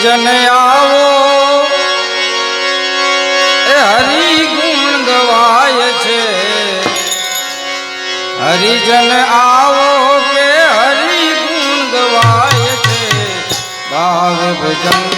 હરિજન આવો. એ હરી ગુણ ગવાય છે. હરિજન આવો કે હરી ગુણ ગવાય છે. ભાવ ભજન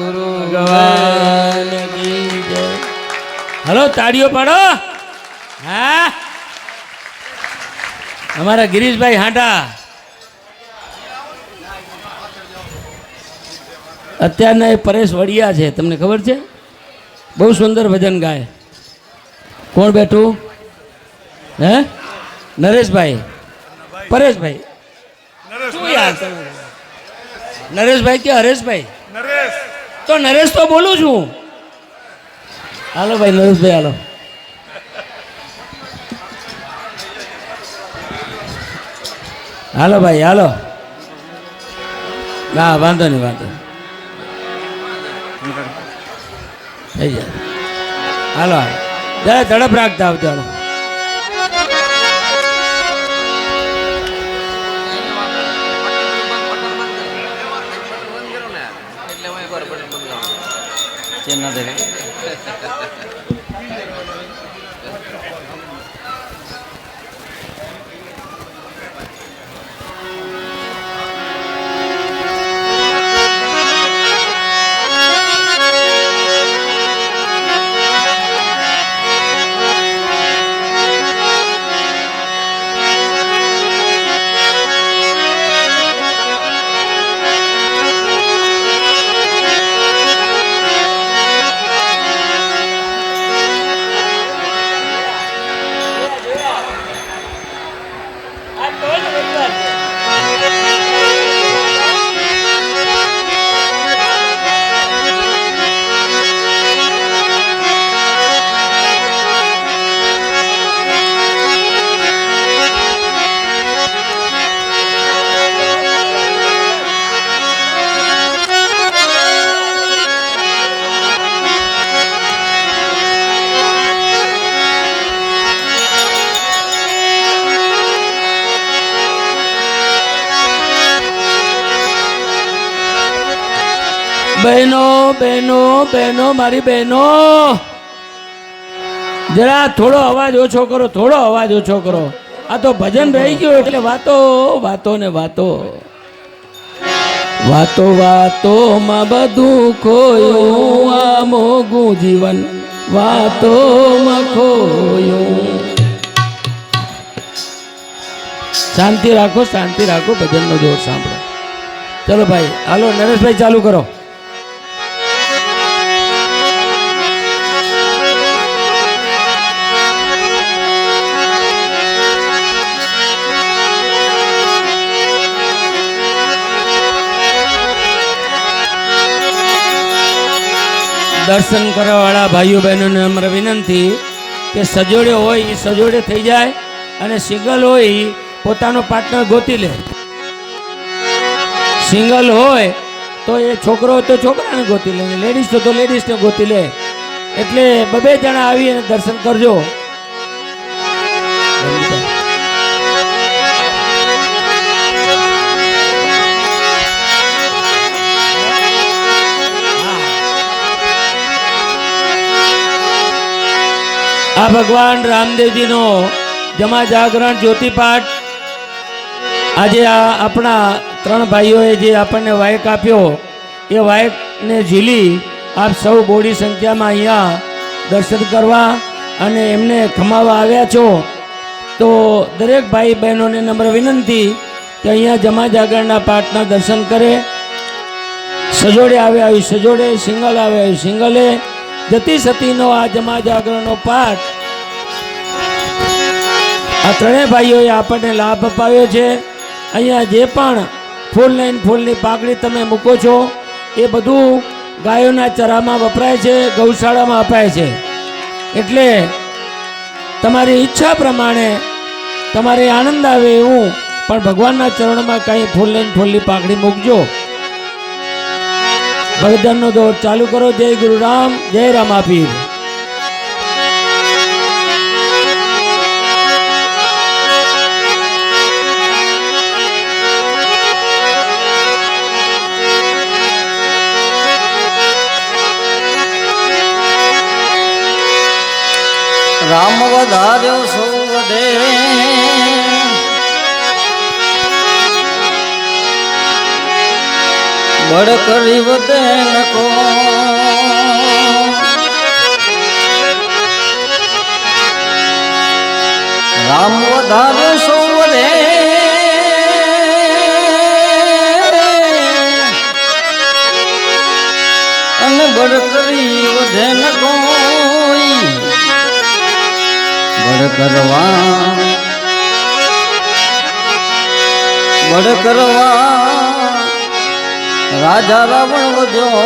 સતગુરુ ભગવાન હલો, તાળીઓ પાડો. હા? અમારા ગિરીશભાઈ હાંટા અત્યારના એ પરેશ વડિયા છે, તમને ખબર છે? બહુ સુંદર ભજન ગાય. કોણ બેઠું? હે? નરેશભાઈ. પરેશભાઈ. શું નરેશભાઈ કે હરેશભાઈ? તો નરેશ તો બોલું છું. હાલો ભાઈ નરેશભાઈ હાલો. હાલો ભાઈ, હાલો. ના, વાંધો નહીં, વાંધો. થઈ જાય. હાલો હાલો. જરા ઝડપ રાખતા આવજો, હાલો. চেন না બહેનો બહેનો બહેનો, મારી બહેનો. જરા થોડો અવાજ ઓછો કરો, થોડો અવાજ ઓછો કરો. આ તો ભજન રહી ગયું એટલે વાતો વાતો ને વાતો. વાતો વાતો માં બધું ખોયું, આ મોગું જીવન વાતો માં ખોયું. શાંતિ રાખો શાંતિ રાખો, ભજનનો જોર સાંભળો. ચલો ભાઈ, હાલો, નરેશભાઈ, ચાલુ કરો. દર્શન કરવાવાળા ભાઈઓ બહેનોને અમારે વિનંતી કે સજોડે હોય, એ સજોડે થઈ જાય અને સિંગલ હોય પોતાનો પાર્ટનર ગોતી લે. સિંગલ હોય, તો એ છોકરો તો છોકરાને ગોતી લે. લેડીઝ તો લેડીઝને ગોતી લે. એટલે બબે જણા આવી અને દર્શન કરજો. આ ભગવાન રામદેવજીનો જમા જાગરણ જ્યોતિપાઠ. આજે આ આપણા ત્રણ ભાઈઓએ જે આપણને વાયક આપ્યો, એ વાયકને ઝીલી આપ સૌ બોડી સંખ્યામાં અહીંયા દર્શન કરવા અને એમને ખમાવા આવ્યા છો. તો દરેક ભાઈ બહેનોને નમ્ર વિનંતી કે અહીંયા જમા જાગરણના પાઠના દર્શન કરે. સજોડે આવે આવ્યું સજોડે, સિંગલ આવે આવ્યું સિંગલે. જતી સતીનો આ જમા જાગરણનો પાઠ આ ત્રણેય ભાઈઓએ આપણને લાભ અપાવ્યો છે. અહીંયા જે પણ ફૂલ લઈને ફૂલની પાકડી તમે મૂકો છો, એ બધું ગાયોના ચરામાં વપરાય છે, ગૌશાળામાં અપાય છે. એટલે તમારી ઈચ્છા પ્રમાણે તમારે આનંદ આવે એવું, પણ ભગવાનના ચરણમાં કંઈ ફૂલ લઈને ફૂલની પાકડી મૂકજો. ભગદાનનો દોર ચાલુ કરો. જય ગુરુ રામ જય રામાપીર. રામ વધાર્યો સૌ વધે બળ કરી વધે નકો. રામ વધાર્યો સૌ વધે અને બળ કરી વધે ન બળ કરવા બળ કરવા, રાજા રાવણ વધ્યો.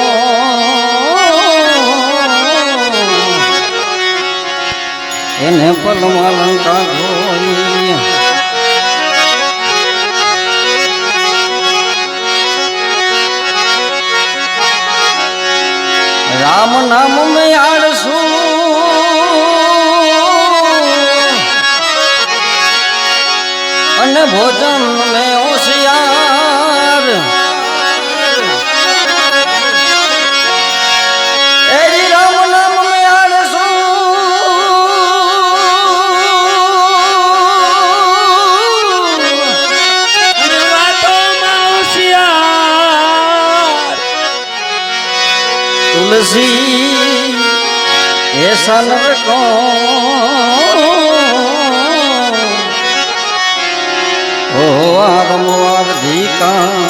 એને પલમાં લંકા ધોઈ રામ નામ મેં આડશું ભોજન ને હોશિયાર. એરી રામ નામ મેં હોશિયાર તુલસી એ સનર કોણ રમવા અધિકા